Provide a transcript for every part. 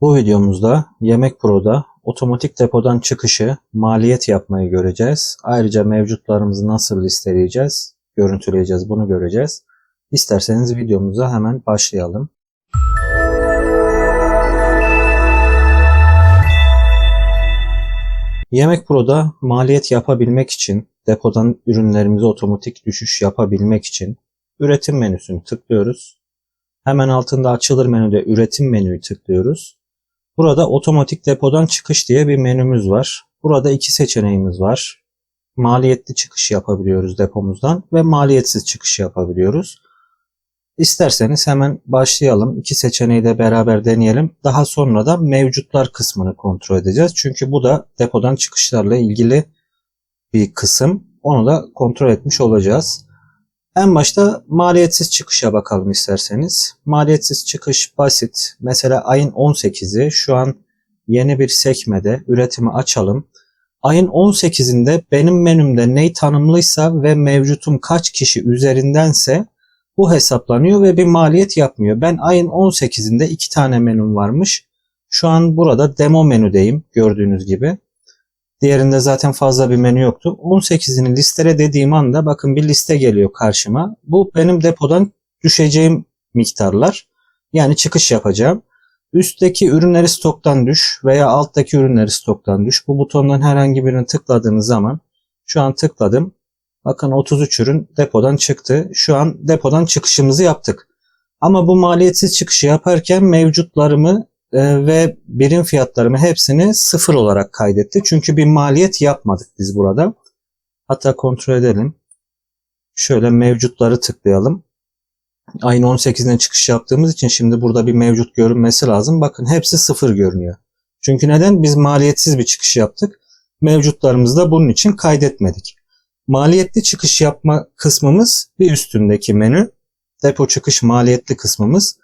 Bu videomuzda Yemek Pro'da otomatik depodan çıkışı, maliyet yapmayı göreceğiz. Ayrıca mevcutlarımızı nasıl listeleyeceğiz, görüntüleyeceğiz bunu göreceğiz. İsterseniz videomuza hemen başlayalım. Yemek Pro'da maliyet yapabilmek için, depodan ürünlerimize otomatik düşüş yapabilmek için üretim menüsünü tıklıyoruz. Hemen altında açılır menüde üretim menüyü tıklıyoruz. Burada otomatik depodan çıkış diye bir menümüz var. Burada iki seçeneğimiz var. Maliyetli çıkış yapabiliyoruz depomuzdan ve maliyetsiz çıkış yapabiliyoruz. İsterseniz hemen başlayalım. İki seçeneği de beraber deneyelim. Daha sonra da mevcutlar kısmını kontrol edeceğiz. Çünkü bu da depodan çıkışlarla ilgili bir kısım. Onu da kontrol etmiş olacağız. En başta maliyetsiz çıkışa bakalım isterseniz. Maliyetsiz çıkış basit. Mesela ayın 18'i şu an yeni bir sekmede üretimi açalım. Ayın 18'inde benim menümde ney tanımlıysa ve mevcutum kaç kişi üzerindense bu hesaplanıyor ve bir maliyet yapmıyor. Ben ayın 18'inde iki tane menüm varmış. Şu an burada demo menüdeyim gördüğünüz gibi. Diğerinde zaten fazla bir menü yoktu. 18'ini listele dediğim anda bakın bir liste geliyor karşıma. Bu benim depodan düşeceğim miktarlar. Yani çıkış yapacağım. Üstteki ürünleri stoktan düş veya alttaki ürünleri stoktan düş. Bu butondan herhangi birini tıkladığınız zaman şu an tıkladım. Bakın 33 ürün depodan çıktı. Şu an depodan çıkışımızı yaptık. Ama bu maliyetsiz çıkışı yaparken mevcutlarımı e, ve birim fiyatlarımı hepsini sıfır olarak kaydetti. Çünkü bir maliyet yapmadık biz burada. Hatta kontrol edelim. Şöyle mevcutları tıklayalım. Ayın 18'ine çıkış yaptığımız için şimdi burada bir mevcut görünmesi lazım. Bakın hepsi sıfır görünüyor. Çünkü neden? Biz maliyetsiz bir çıkış yaptık. Mevcutlarımızı da bunun için kaydetmedik. Maliyetli çıkış yapma kısmımız bir üstündeki menü. Depo çıkış maliyetli kısmımız.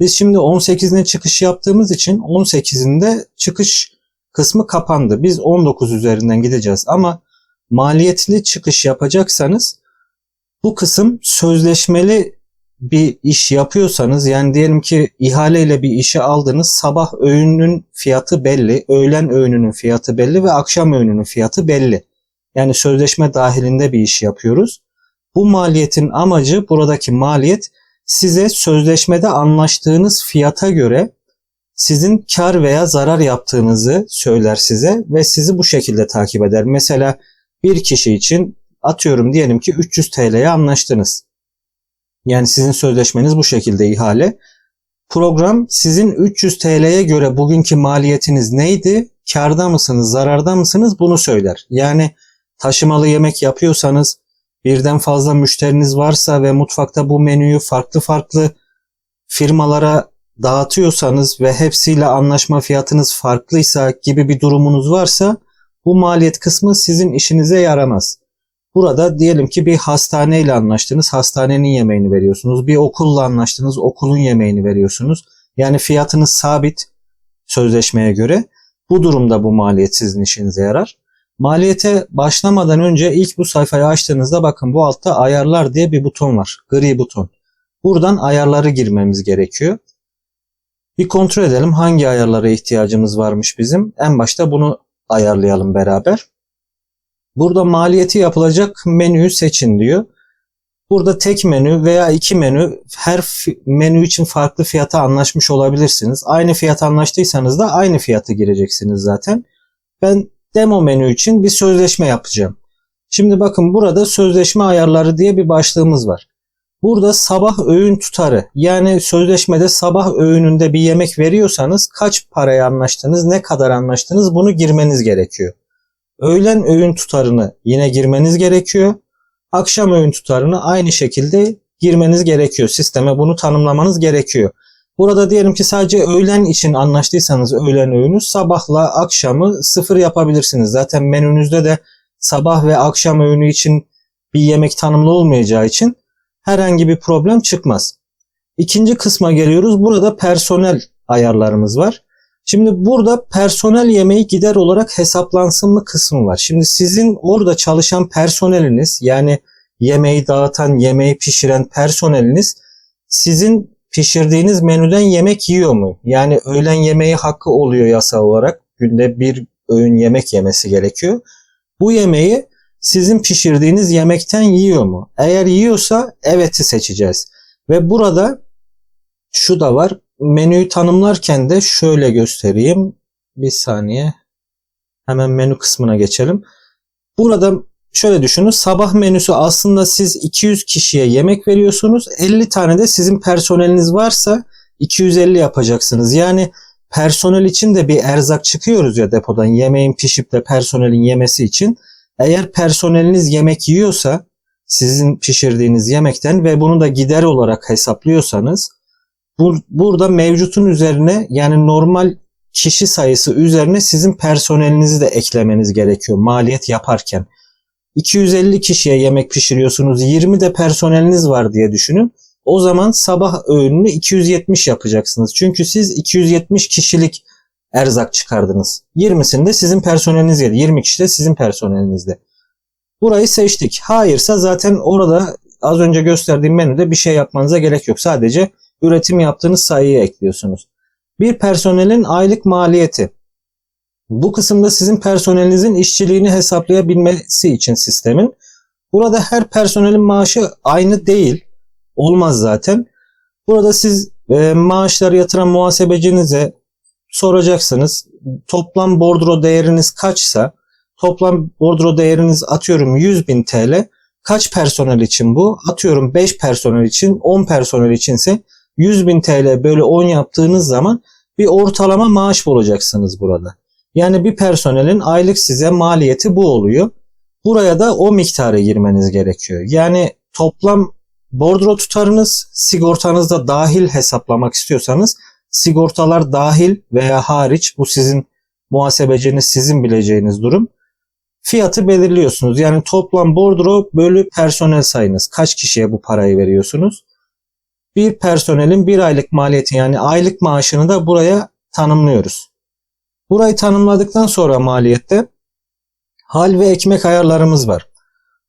Biz şimdi 18'ine çıkış yaptığımız için 18'inde çıkış kısmı kapandı. Biz 19 üzerinden gideceğiz ama maliyetli çıkış yapacaksanız bu kısım sözleşmeli bir iş yapıyorsanız yani diyelim ki ihaleyle bir işe aldınız sabah öğünün fiyatı belli, öğlen öğününün fiyatı belli ve akşam öğününün fiyatı belli. Yani sözleşme dahilinde bir iş yapıyoruz. Bu maliyetin amacı buradaki maliyet size sözleşmede anlaştığınız fiyata göre sizin kar veya zarar yaptığınızı söyler size ve sizi bu şekilde takip eder. Mesela bir kişi için atıyorum diyelim ki 300 TL'ye anlaştınız. Yani sizin sözleşmeniz bu şekilde ihale. Program sizin 300 TL'ye göre bugünkü maliyetiniz neydi? Karda mısınız, zararda mısınız? Bunu söyler. Yani taşımalı yemek yapıyorsanız birden fazla müşteriniz varsa ve mutfakta bu menüyü farklı farklı firmalara dağıtıyorsanız ve hepsiyle anlaşma fiyatınız farklıysa gibi bir durumunuz varsa bu maliyet kısmı sizin işinize yaramaz. Burada diyelim ki bir hastaneyle anlaştınız, hastanenin yemeğini veriyorsunuz. Bir okulla anlaştınız, okulun yemeğini veriyorsunuz. Yani fiyatınız sabit sözleşmeye göre. Bu durumda bu maliyet sizin işinize yarar. Maliyete başlamadan önce ilk bu sayfayı açtığınızda bakın bu altta ayarlar diye bir buton var. Gri buton. Buradan ayarları girmemiz gerekiyor. Bir kontrol edelim hangi ayarlara ihtiyacımız varmış bizim. En başta bunu ayarlayalım beraber. Burada maliyeti yapılacak menüyü seçin diyor. Burada tek menü veya iki menü her menü için farklı fiyata anlaşmış olabilirsiniz. Aynı fiyat anlaştıysanız da aynı fiyatı gireceksiniz zaten. Ben demo menü için bir sözleşme yapacağım. Şimdi bakın burada sözleşme ayarları diye bir başlığımız var. Burada sabah öğün tutarı yani sözleşmede sabah öğününde bir yemek veriyorsanız kaç paraya anlaştınız, ne kadar anlaştınız bunu girmeniz gerekiyor. Öğlen öğün tutarını yine girmeniz gerekiyor. Akşam öğün tutarını aynı şekilde girmeniz gerekiyor. Sisteme bunu tanımlamanız gerekiyor. Burada diyelim ki sadece öğlen için anlaştıysanız öğlen öğünü sabahla akşamı sıfır yapabilirsiniz. Zaten menünüzde de sabah ve akşam öğünü için bir yemek tanımlı olmayacağı için herhangi bir problem çıkmaz. İkinci kısma geliyoruz. Burada personel ayarlarımız var. Şimdi burada personel yemeği gider olarak hesaplansın mı kısmı var. Şimdi sizin orada çalışan personeliniz yani yemeği dağıtan, yemeği pişiren personeliniz sizin pişirdiğiniz menüden yemek yiyor mu? Yani öğlen yemeği hakkı oluyor yasal olarak. Günde bir öğün yemek yemesi gerekiyor. Bu yemeği sizin pişirdiğiniz yemekten yiyor mu? Eğer yiyorsa evet'i seçeceğiz. Ve burada şu da var. Menüyü tanımlarken de şöyle göstereyim. Bir saniye. Hemen menü kısmına geçelim. Burada şöyle düşünün. Sabah menüsü aslında siz 200 kişiye yemek veriyorsunuz. 50 tane de sizin personeliniz varsa 250 yapacaksınız. Yani personel için de bir erzak çıkıyoruz ya depodan. Yemeğin pişip de personelin yemesi için. Eğer personeliniz yemek yiyorsa sizin pişirdiğiniz yemekten ve bunu da gider olarak hesaplıyorsanız bu, burada mevcutun üzerine yani normal kişi sayısı üzerine sizin personelinizi de eklemeniz gerekiyor maliyet yaparken. 250 kişiye yemek pişiriyorsunuz 20 de personeliniz var diye düşünün. O zaman sabah öğününü 270 yapacaksınız. Çünkü siz 270 kişilik erzak çıkardınız. 20'sinde sizin personeliniz yedi. 20 kişi de sizin personelinizde. Burayı seçtik. Hayırsa zaten orada az önce gösterdiğim menüde bir şey yapmanıza gerek yok. Sadece üretim yaptığınız sayıyı ekliyorsunuz. Bir personelin aylık maliyeti. Bu kısımda sizin personelinizin işçiliğini hesaplayabilmesi için sistemin. Burada her personelin maaşı aynı değil. Olmaz zaten. Burada siz e, maaşları yatıran muhasebecinize soracaksınız. Toplam bordro değeriniz kaçsa toplam bordro değeriniz atıyorum 100 bin TL. Kaç personel için bu? Atıyorum 5 personel için 10 personel içinse 100 bin TL bölü 10 yaptığınız zaman bir ortalama maaş bulacaksınız burada. Yani bir personelin aylık size maliyeti bu oluyor. Buraya da o miktara girmeniz gerekiyor. Yani toplam bordro tutarınız sigortanızda dahil hesaplamak istiyorsanız sigortalar dahil veya hariç bu sizin muhasebeciniz sizin bileceğiniz durum. Fiyatı belirliyorsunuz. Yani toplam bordro bölü personel sayınız. Kaç kişiye bu parayı veriyorsunuz? Bir personelin bir aylık maliyeti yani aylık maaşını da buraya tanımlıyoruz. Burayı tanımladıktan sonra maliyette hal ve ekmek ayarlarımız var.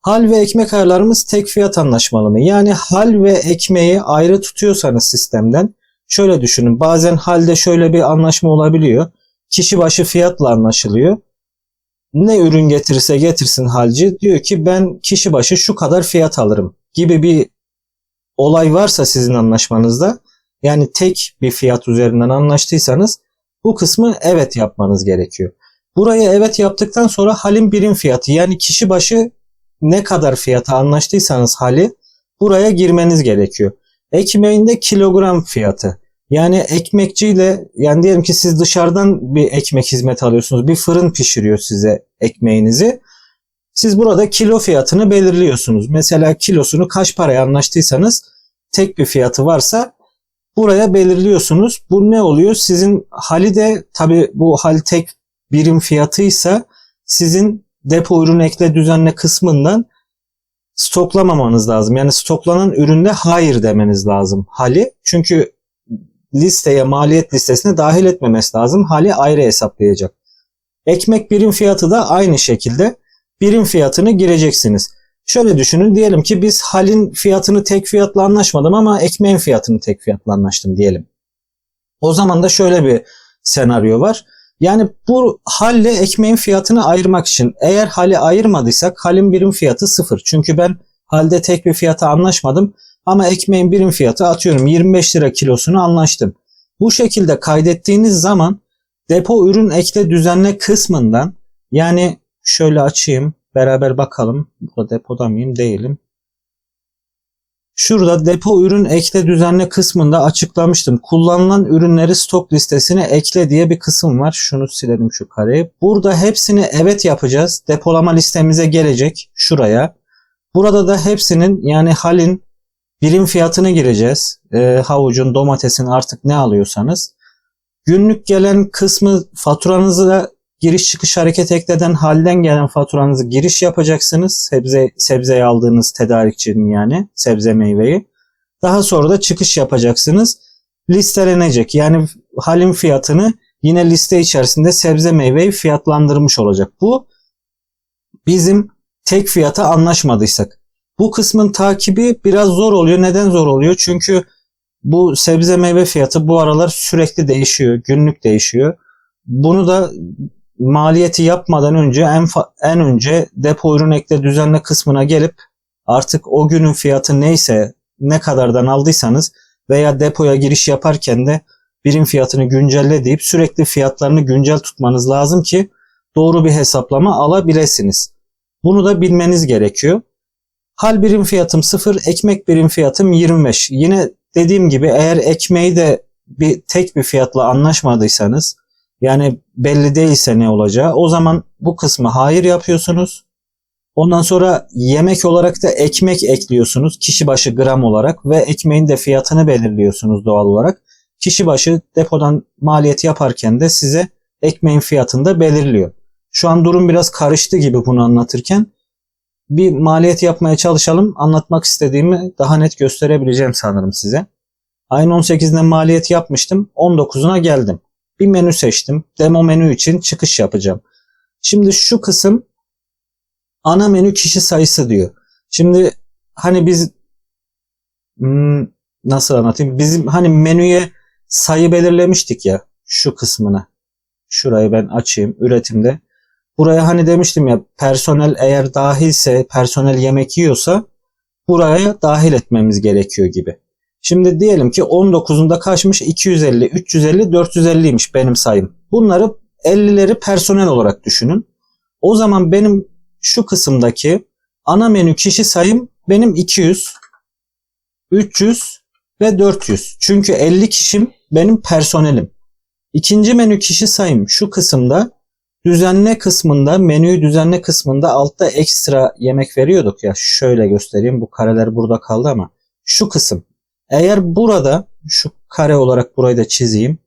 Hal ve ekmek ayarlarımız tek fiyat anlaşmalı mı? Yani hal ve ekmeği ayrı tutuyorsanız sistemden şöyle düşünün. Bazen halde şöyle bir anlaşma olabiliyor. Kişi başı fiyatla anlaşılıyor. Ne ürün getirirse getirsin halci diyor ki ben kişi başı şu kadar fiyat alırım gibi bir olay varsa sizin anlaşmanızda yani tek bir fiyat üzerinden anlaştıysanız bu kısmı evet yapmanız gerekiyor. Buraya evet yaptıktan sonra halin birim fiyatı yani kişi başı ne kadar fiyata anlaştıysanız hali buraya girmeniz gerekiyor. Ekmeğinde kilogram fiyatı. Yani ekmekçiyle yani diyelim ki siz dışarıdan bir ekmek hizmet alıyorsunuz. Bir fırın pişiriyor size ekmeğinizi. Siz burada kilo fiyatını belirliyorsunuz. Mesela kilosunu kaç paraya anlaştıysanız tek bir fiyatı varsa buraya belirliyorsunuz. Bu ne oluyor? Sizin hali de tabi bu hal tek birim fiyatıysa sizin depo ürün ekle düzenle kısmından stoklamamanız lazım. Yani stoklanan üründe hayır demeniz lazım hali. Çünkü listeye maliyet listesine dahil etmemesi lazım. Hali ayrı hesaplayacak. Ekmek birim fiyatı da aynı şekilde birim fiyatını gireceksiniz. Şöyle düşünün diyelim ki biz halin fiyatını tek fiyatla anlaşmadım ama ekmeğin fiyatını tek fiyatla anlaştım diyelim. O zaman da şöyle bir senaryo var. Yani bu halle ekmeğin fiyatını ayırmak için eğer hali ayırmadıysak halin birim fiyatı sıfır. Çünkü ben halde tek bir fiyata anlaşmadım ama ekmeğin birim fiyatı atıyorum 25 lira kilosunu anlaştım. Bu şekilde kaydettiğiniz zaman depo ürün ekle düzenle kısmından yani şöyle açayım beraber bakalım. Burada depoda mıyım değilim. Şurada depo ürün ekle düzenle kısmında açıklamıştım. Kullanılan ürünleri stok listesine ekle diye bir kısım var. Şunu silelim şu kareyi. Burada hepsini evet yapacağız. Depolama listemize gelecek şuraya. Burada da hepsinin yani halin birim fiyatını gireceğiz. E, havucun, domatesin artık ne alıyorsanız. Günlük gelen kısmı faturanızı da giriş çıkış hareket ekleden halden gelen faturanızı giriş yapacaksınız. Sebze sebzeyi aldığınız tedarikçinin yani sebze meyveyi. Daha sonra da çıkış yapacaksınız. Listelenecek. Yani halin fiyatını yine liste içerisinde sebze meyveyi fiyatlandırmış olacak. Bu bizim tek fiyata anlaşmadıysak. Bu kısmın takibi biraz zor oluyor. Neden zor oluyor? Çünkü Bu sebze meyve fiyatı bu aralar sürekli değişiyor, günlük değişiyor. Bunu da maliyeti yapmadan önce en, en önce depo ürün ekle düzenle kısmına gelip artık o günün fiyatı neyse ne kadardan aldıysanız veya depoya giriş yaparken de birim fiyatını güncelle deyip sürekli fiyatlarını güncel tutmanız lazım ki doğru bir hesaplama alabilirsiniz. Bunu da bilmeniz gerekiyor. Hal birim fiyatım 0, ekmek birim fiyatım 25. Yine dediğim gibi eğer ekmeği de bir tek bir fiyatla anlaşmadıysanız yani belli değilse ne olacağı o zaman bu kısmı hayır yapıyorsunuz. Ondan sonra yemek olarak da ekmek ekliyorsunuz kişi başı gram olarak ve ekmeğin de fiyatını belirliyorsunuz doğal olarak. Kişi başı depodan maliyet yaparken de size ekmeğin fiyatını da belirliyor. Şu an durum biraz karıştı gibi bunu anlatırken. Bir maliyet yapmaya çalışalım. Anlatmak istediğimi daha net gösterebileceğim sanırım size. Ayın 18'inde maliyet yapmıştım. 19'una geldim. Bir menü seçtim. Demo menü için çıkış yapacağım. Şimdi şu kısım ana menü kişi sayısı diyor. Şimdi hani biz hmm, nasıl anlatayım? Bizim hani menüye sayı belirlemiştik ya şu kısmına. Şurayı ben açayım üretimde. Buraya hani demiştim ya personel eğer dahilse personel yemek yiyorsa buraya dahil etmemiz gerekiyor gibi. Şimdi diyelim ki 19'unda kaçmış 250, 350, 450'ymiş benim sayım. Bunları 50'leri personel olarak düşünün. O zaman benim şu kısımdaki ana menü kişi sayım benim 200, 300 ve 400. Çünkü 50 kişim benim personelim. İkinci menü kişi sayım şu kısımda düzenle kısmında menüyü düzenle kısmında altta ekstra yemek veriyorduk ya şöyle göstereyim bu kareler burada kaldı ama şu kısım eğer burada şu kare olarak burayı da çizeyim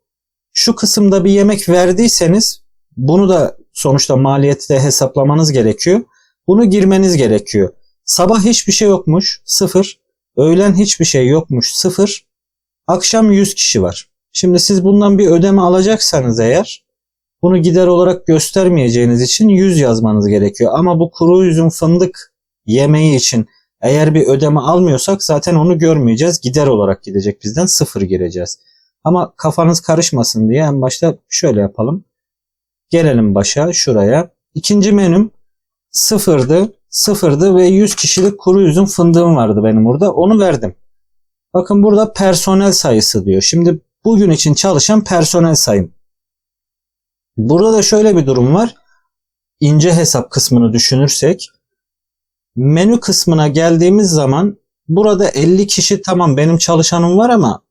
şu kısımda bir yemek verdiyseniz bunu da sonuçta maliyeti hesaplamanız gerekiyor. Bunu girmeniz gerekiyor. Sabah hiçbir şey yokmuş sıfır. Öğlen hiçbir şey yokmuş sıfır. Akşam 100 kişi var. Şimdi siz bundan bir ödeme alacaksanız eğer bunu gider olarak göstermeyeceğiniz için 100 yazmanız gerekiyor. Ama bu kuru üzüm fındık yemeği için eğer bir ödeme almıyorsak zaten onu görmeyeceğiz. Gider olarak gidecek bizden sıfır gireceğiz. Ama kafanız karışmasın diye en başta şöyle yapalım. Gelelim başa şuraya. İkinci menüm sıfırdı. Sıfırdı ve 100 kişilik kuru üzüm fındığım vardı benim orada. Onu verdim. Bakın burada personel sayısı diyor. Şimdi bugün için çalışan personel sayım. Burada da şöyle bir durum var. İnce hesap kısmını düşünürsek menü kısmına geldiğimiz zaman burada 50 kişi tamam benim çalışanım var ama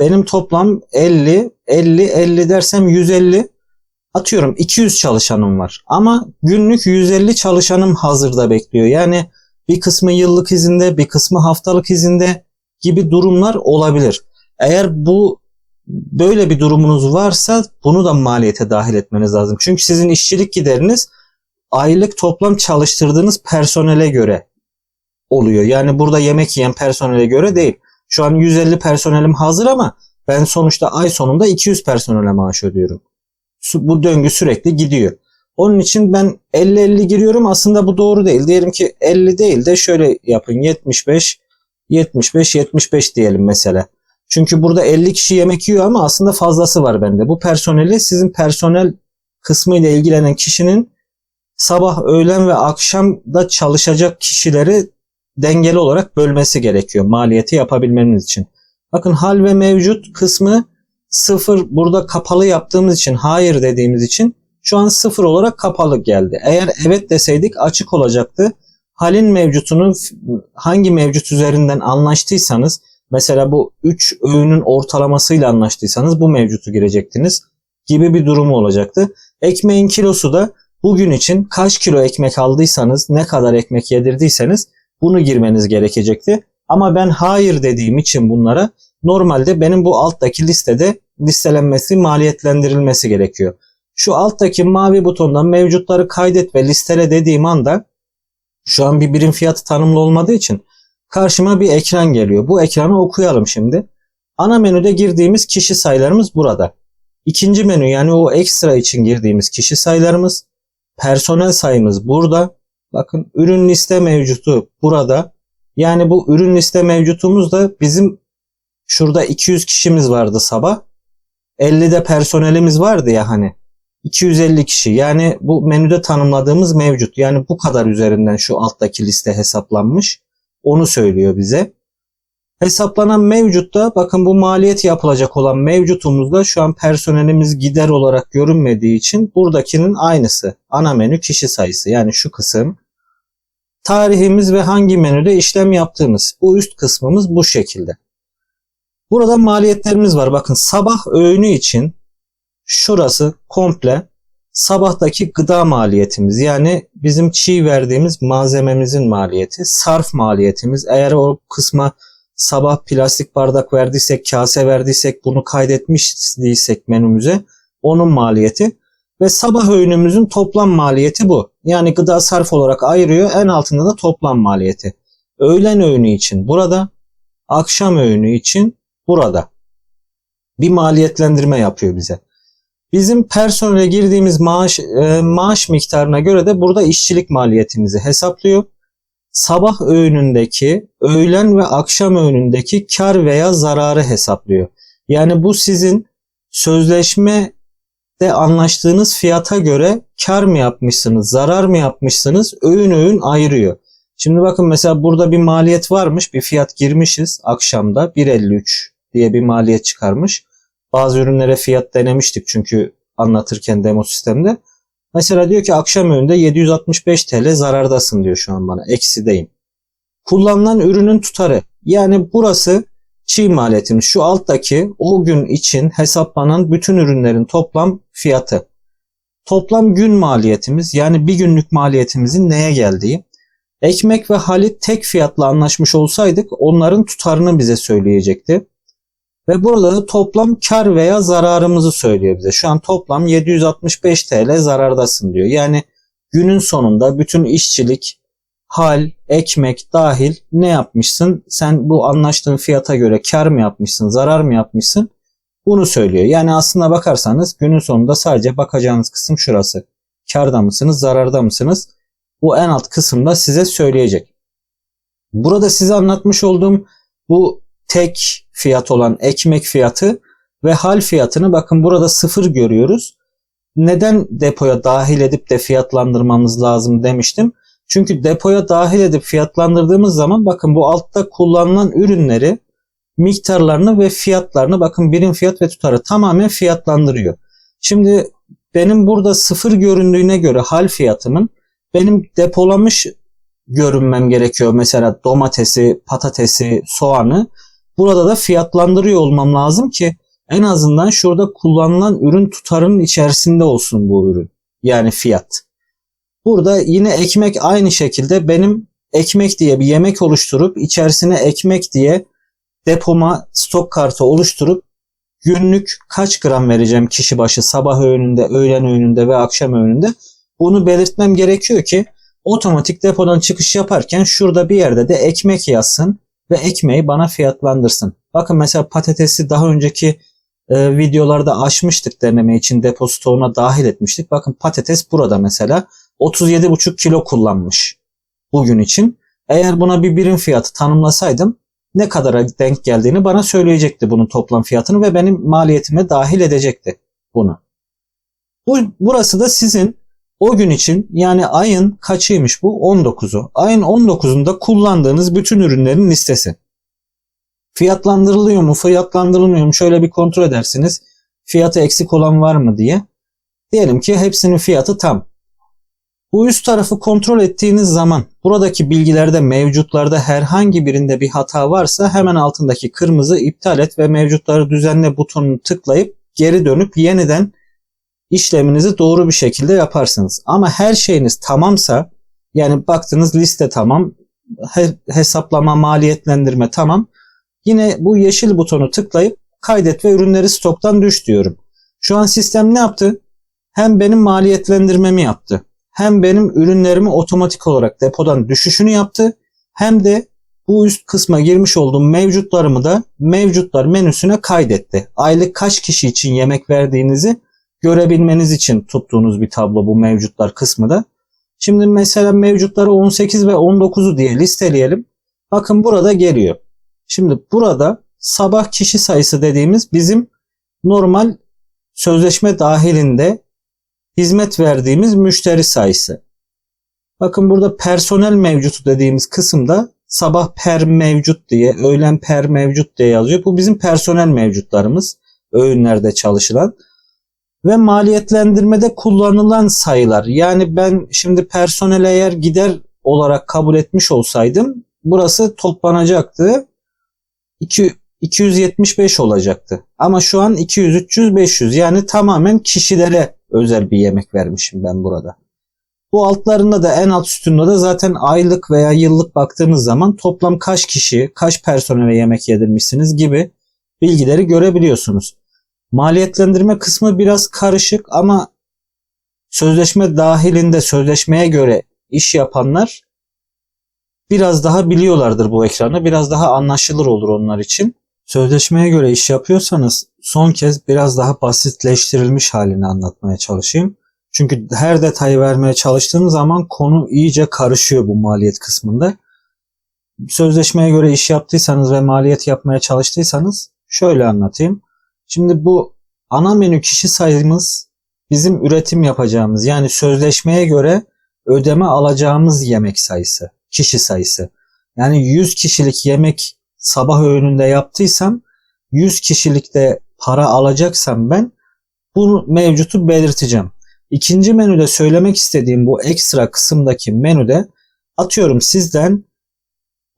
benim toplam 50 50 50 dersem 150 atıyorum 200 çalışanım var. Ama günlük 150 çalışanım hazırda bekliyor. Yani bir kısmı yıllık izinde, bir kısmı haftalık izinde gibi durumlar olabilir. Eğer bu böyle bir durumunuz varsa bunu da maliyete dahil etmeniz lazım. Çünkü sizin işçilik gideriniz aylık toplam çalıştırdığınız personele göre oluyor. Yani burada yemek yiyen personele göre değil. Şu an 150 personelim hazır ama ben sonuçta ay sonunda 200 personele maaş ödüyorum. Bu döngü sürekli gidiyor. Onun için ben 50-50 giriyorum. Aslında bu doğru değil. Diyelim ki 50 değil de şöyle yapın. 75 75 75 diyelim mesela. Çünkü burada 50 kişi yemek yiyor ama aslında fazlası var bende. Bu personeli sizin personel kısmı ile ilgilenen kişinin sabah, öğlen ve akşamda çalışacak kişileri dengeli olarak bölmesi gerekiyor maliyeti yapabilmeniz için. Bakın hal ve mevcut kısmı sıfır burada kapalı yaptığımız için hayır dediğimiz için şu an sıfır olarak kapalı geldi. Eğer evet deseydik açık olacaktı. Halin mevcutunu hangi mevcut üzerinden anlaştıysanız mesela bu 3 öğünün ortalamasıyla anlaştıysanız bu mevcutu girecektiniz gibi bir durumu olacaktı. Ekmeğin kilosu da bugün için kaç kilo ekmek aldıysanız ne kadar ekmek yedirdiyseniz bunu girmeniz gerekecekti. Ama ben hayır dediğim için bunlara normalde benim bu alttaki listede listelenmesi, maliyetlendirilmesi gerekiyor. Şu alttaki mavi butondan mevcutları kaydet ve listele dediğim anda şu an bir birim fiyatı tanımlı olmadığı için karşıma bir ekran geliyor. Bu ekranı okuyalım şimdi. Ana menüde girdiğimiz kişi sayılarımız burada. İkinci menü yani o ekstra için girdiğimiz kişi sayılarımız, personel sayımız burada. Bakın ürün liste mevcutu burada. Yani bu ürün liste mevcutumuz da bizim Şurada 200 kişimiz vardı sabah. 50 de personelimiz vardı ya hani. 250 kişi yani bu menüde tanımladığımız mevcut. Yani bu kadar üzerinden şu alttaki liste hesaplanmış. Onu söylüyor bize. Hesaplanan mevcutta bakın bu maliyet yapılacak olan mevcutumuzda şu an personelimiz gider olarak görünmediği için buradakinin aynısı. Ana menü kişi sayısı yani şu kısım. Tarihimiz ve hangi menüde işlem yaptığımız. Bu üst kısmımız bu şekilde. Burada maliyetlerimiz var. Bakın sabah öğünü için şurası komple sabahtaki gıda maliyetimiz yani bizim çiğ verdiğimiz malzememizin maliyeti, sarf maliyetimiz. Eğer o kısma sabah plastik bardak verdiysek, kase verdiysek, bunu kaydetmiştiysek menümüze onun maliyeti ve sabah öğünümüzün toplam maliyeti bu. Yani gıda sarf olarak ayırıyor. En altında da toplam maliyeti. Öğlen öğünü için burada, akşam öğünü için burada. Bir maliyetlendirme yapıyor bize. Bizim personele girdiğimiz maaş e, maaş miktarına göre de burada işçilik maliyetimizi hesaplıyor. Sabah öğünündeki, öğlen ve akşam öğünündeki kar veya zararı hesaplıyor. Yani bu sizin sözleşme de anlaştığınız fiyata göre kar mı yapmışsınız, zarar mı yapmışsınız öğün öğün ayırıyor. Şimdi bakın mesela burada bir maliyet varmış, bir fiyat girmişiz akşamda 1.53 diye bir maliyet çıkarmış. Bazı ürünlere fiyat denemiştik çünkü anlatırken demo sistemde. Mesela diyor ki akşam öğünde 765 TL zarardasın diyor şu an bana. Eksideyim. Kullanılan ürünün tutarı. Yani burası çiğ maliyetimiz. Şu alttaki o gün için hesaplanan bütün ürünlerin toplam fiyatı. Toplam gün maliyetimiz yani bir günlük maliyetimizin neye geldiği. Ekmek ve Halit tek fiyatla anlaşmış olsaydık onların tutarını bize söyleyecekti. Ve burada da toplam kar veya zararımızı söylüyor bize. Şu an toplam 765 TL zarardasın diyor. Yani günün sonunda bütün işçilik, hal, ekmek dahil ne yapmışsın? Sen bu anlaştığın fiyata göre kar mı yapmışsın, zarar mı yapmışsın? Bunu söylüyor. Yani aslına bakarsanız günün sonunda sadece bakacağınız kısım şurası. Karda mısınız, zararda mısınız? Bu en alt kısımda size söyleyecek. Burada size anlatmış olduğum bu tek fiyat olan ekmek fiyatı ve hal fiyatını bakın burada sıfır görüyoruz. Neden depoya dahil edip de fiyatlandırmamız lazım demiştim. Çünkü depoya dahil edip fiyatlandırdığımız zaman bakın bu altta kullanılan ürünleri miktarlarını ve fiyatlarını bakın birim fiyat ve tutarı tamamen fiyatlandırıyor. Şimdi benim burada sıfır göründüğüne göre hal fiyatımın benim depolamış görünmem gerekiyor. Mesela domatesi, patatesi, soğanı burada da fiyatlandırıyor olmam lazım ki en azından şurada kullanılan ürün tutarının içerisinde olsun bu ürün. Yani fiyat. Burada yine ekmek aynı şekilde benim ekmek diye bir yemek oluşturup içerisine ekmek diye depoma stok kartı oluşturup günlük kaç gram vereceğim kişi başı sabah öğününde, öğlen öğününde ve akşam öğününde bunu belirtmem gerekiyor ki otomatik depodan çıkış yaparken şurada bir yerde de ekmek yazsın ve ekmeği bana fiyatlandırsın. Bakın mesela patatesi daha önceki e, videolarda açmıştık deneme için depo stoğuna dahil etmiştik. Bakın patates burada mesela 37,5 kilo kullanmış bugün için. Eğer buna bir birim fiyatı tanımlasaydım ne kadara denk geldiğini bana söyleyecekti bunun toplam fiyatını ve benim maliyetime dahil edecekti bunu. Bu, burası da sizin o gün için yani ayın kaçıymış bu? 19'u. Ayın 19'unda kullandığınız bütün ürünlerin listesi. Fiyatlandırılıyor mu, fiyatlandırılmıyor mu? Şöyle bir kontrol edersiniz. Fiyatı eksik olan var mı diye. Diyelim ki hepsinin fiyatı tam. Bu üst tarafı kontrol ettiğiniz zaman buradaki bilgilerde mevcutlarda herhangi birinde bir hata varsa hemen altındaki kırmızı iptal et ve mevcutları düzenle butonunu tıklayıp geri dönüp yeniden işleminizi doğru bir şekilde yaparsınız. Ama her şeyiniz tamamsa yani baktınız liste tamam, hesaplama, maliyetlendirme tamam. Yine bu yeşil butonu tıklayıp kaydet ve ürünleri stoktan düş diyorum. Şu an sistem ne yaptı? Hem benim maliyetlendirmemi yaptı. Hem benim ürünlerimi otomatik olarak depodan düşüşünü yaptı. Hem de bu üst kısma girmiş olduğum mevcutlarımı da mevcutlar menüsüne kaydetti. Aylık kaç kişi için yemek verdiğinizi görebilmeniz için tuttuğunuz bir tablo bu mevcutlar kısmı da. Şimdi mesela mevcutları 18 ve 19'u diye listeleyelim. Bakın burada geliyor. Şimdi burada sabah kişi sayısı dediğimiz bizim normal sözleşme dahilinde hizmet verdiğimiz müşteri sayısı. Bakın burada personel mevcutu dediğimiz kısımda sabah per mevcut diye, öğlen per mevcut diye yazıyor. Bu bizim personel mevcutlarımız. Öğünlerde çalışılan. Ve maliyetlendirmede kullanılan sayılar. Yani ben şimdi personel eğer gider olarak kabul etmiş olsaydım burası toplanacaktı. 2, 275 olacaktı. Ama şu an 200, 300, 500 yani tamamen kişilere özel bir yemek vermişim ben burada. Bu altlarında da en alt sütunda da zaten aylık veya yıllık baktığınız zaman toplam kaç kişi, kaç personele yemek yedirmişsiniz gibi bilgileri görebiliyorsunuz. Maliyetlendirme kısmı biraz karışık ama sözleşme dahilinde sözleşmeye göre iş yapanlar biraz daha biliyorlardır bu ekranı. Biraz daha anlaşılır olur onlar için. Sözleşmeye göre iş yapıyorsanız son kez biraz daha basitleştirilmiş halini anlatmaya çalışayım. Çünkü her detayı vermeye çalıştığım zaman konu iyice karışıyor bu maliyet kısmında. Sözleşmeye göre iş yaptıysanız ve maliyet yapmaya çalıştıysanız şöyle anlatayım. Şimdi bu ana menü kişi sayımız bizim üretim yapacağımız yani sözleşmeye göre ödeme alacağımız yemek sayısı, kişi sayısı. Yani 100 kişilik yemek sabah öğününde yaptıysam 100 kişilikte para alacaksam ben bu mevcutu belirteceğim. İkinci menüde söylemek istediğim bu ekstra kısımdaki menüde atıyorum sizden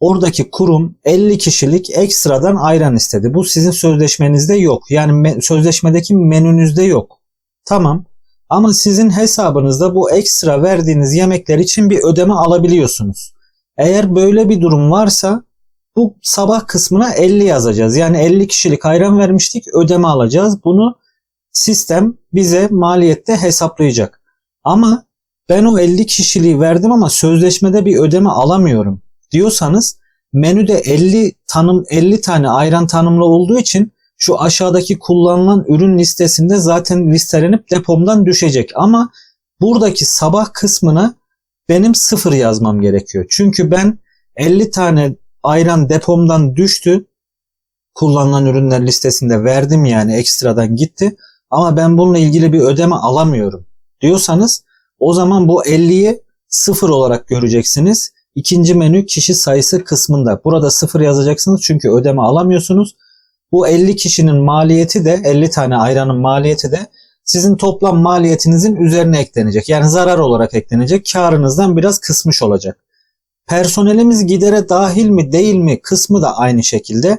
oradaki kurum 50 kişilik ekstradan ayran istedi. Bu sizin sözleşmenizde yok. Yani sözleşmedeki menünüzde yok. Tamam. Ama sizin hesabınızda bu ekstra verdiğiniz yemekler için bir ödeme alabiliyorsunuz. Eğer böyle bir durum varsa bu sabah kısmına 50 yazacağız. Yani 50 kişilik ayran vermiştik ödeme alacağız. Bunu sistem bize maliyette hesaplayacak. Ama ben o 50 kişiliği verdim ama sözleşmede bir ödeme alamıyorum diyorsanız menüde 50 tanım 50 tane ayran tanımlı olduğu için şu aşağıdaki kullanılan ürün listesinde zaten listelenip depomdan düşecek. Ama buradaki sabah kısmına benim sıfır yazmam gerekiyor. Çünkü ben 50 tane ayran depomdan düştü. Kullanılan ürünler listesinde verdim yani ekstradan gitti. Ama ben bununla ilgili bir ödeme alamıyorum diyorsanız o zaman bu 50'yi sıfır olarak göreceksiniz. İkinci menü kişi sayısı kısmında. Burada sıfır yazacaksınız çünkü ödeme alamıyorsunuz. Bu 50 kişinin maliyeti de 50 tane ayranın maliyeti de sizin toplam maliyetinizin üzerine eklenecek. Yani zarar olarak eklenecek. Karınızdan biraz kısmış olacak. Personelimiz gidere dahil mi değil mi kısmı da aynı şekilde.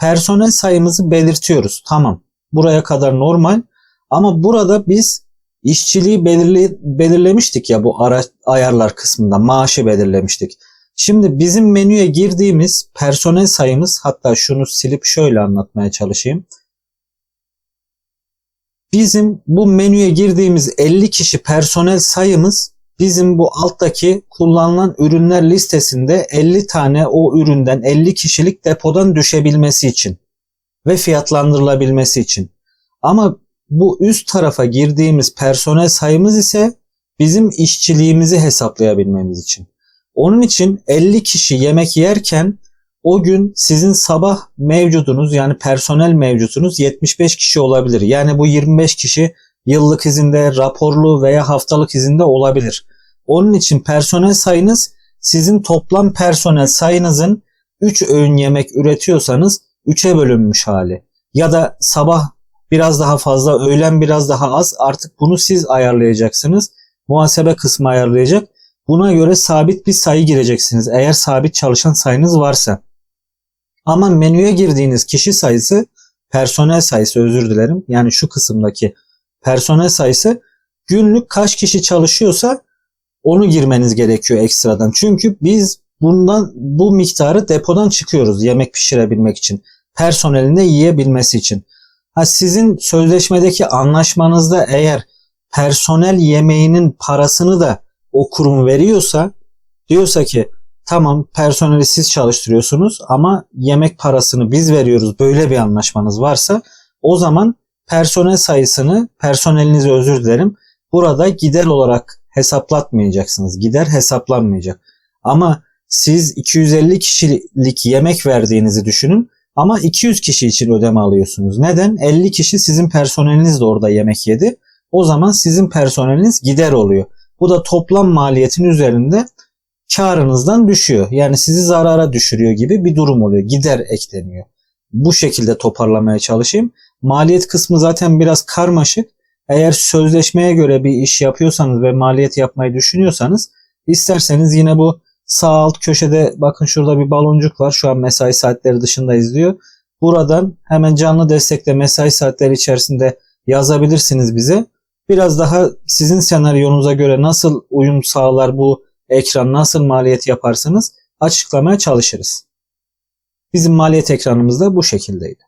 Personel sayımızı belirtiyoruz. Tamam. Buraya kadar normal. Ama burada biz işçiliği belirle, belirlemiştik ya bu ara, ayarlar kısmında maaşı belirlemiştik. Şimdi bizim menüye girdiğimiz personel sayımız hatta şunu silip şöyle anlatmaya çalışayım. Bizim bu menüye girdiğimiz 50 kişi personel sayımız bizim bu alttaki kullanılan ürünler listesinde 50 tane o üründen 50 kişilik depodan düşebilmesi için ve fiyatlandırılabilmesi için. Ama bu üst tarafa girdiğimiz personel sayımız ise bizim işçiliğimizi hesaplayabilmemiz için. Onun için 50 kişi yemek yerken o gün sizin sabah mevcudunuz yani personel mevcutunuz 75 kişi olabilir. Yani bu 25 kişi yıllık izinde, raporlu veya haftalık izinde olabilir. Onun için personel sayınız sizin toplam personel sayınızın 3 öğün yemek üretiyorsanız 3'e bölünmüş hali. Ya da sabah biraz daha fazla, öğlen biraz daha az. Artık bunu siz ayarlayacaksınız. Muhasebe kısmı ayarlayacak. Buna göre sabit bir sayı gireceksiniz. Eğer sabit çalışan sayınız varsa. Ama menüye girdiğiniz kişi sayısı, personel sayısı özür dilerim. Yani şu kısımdaki personel sayısı günlük kaç kişi çalışıyorsa onu girmeniz gerekiyor ekstradan. Çünkü biz bundan bu miktarı depodan çıkıyoruz yemek pişirebilmek için. Personelin de yiyebilmesi için. Ha sizin sözleşmedeki anlaşmanızda eğer personel yemeğinin parasını da o kurum veriyorsa diyorsa ki tamam personeli siz çalıştırıyorsunuz ama yemek parasını biz veriyoruz böyle bir anlaşmanız varsa o zaman personel sayısını personelinizi özür dilerim burada gider olarak hesaplatmayacaksınız. Gider hesaplanmayacak. Ama siz 250 kişilik yemek verdiğinizi düşünün Ama 200 kişi için ödeme alıyorsunuz. Neden? 50 kişi sizin personeliniz de orada yemek yedi. O zaman sizin personeliniz gider oluyor. Bu da toplam maliyetin üzerinde karınızdan düşüyor. Yani sizi zarara düşürüyor gibi bir durum oluyor. Gider ekleniyor. Bu şekilde toparlamaya çalışayım. Maliyet kısmı zaten biraz karmaşık. Eğer sözleşmeye göre bir iş yapıyorsanız ve maliyet yapmayı düşünüyorsanız isterseniz yine bu sağ alt köşede bakın şurada bir baloncuk var. Şu an mesai saatleri dışında izliyor. Buradan hemen canlı destekle mesai saatleri içerisinde yazabilirsiniz bize. Biraz daha sizin senaryonuza göre nasıl uyum sağlar bu ekran, nasıl maliyet yaparsınız açıklamaya çalışırız. Bizim maliyet ekranımız da bu şekildeydi.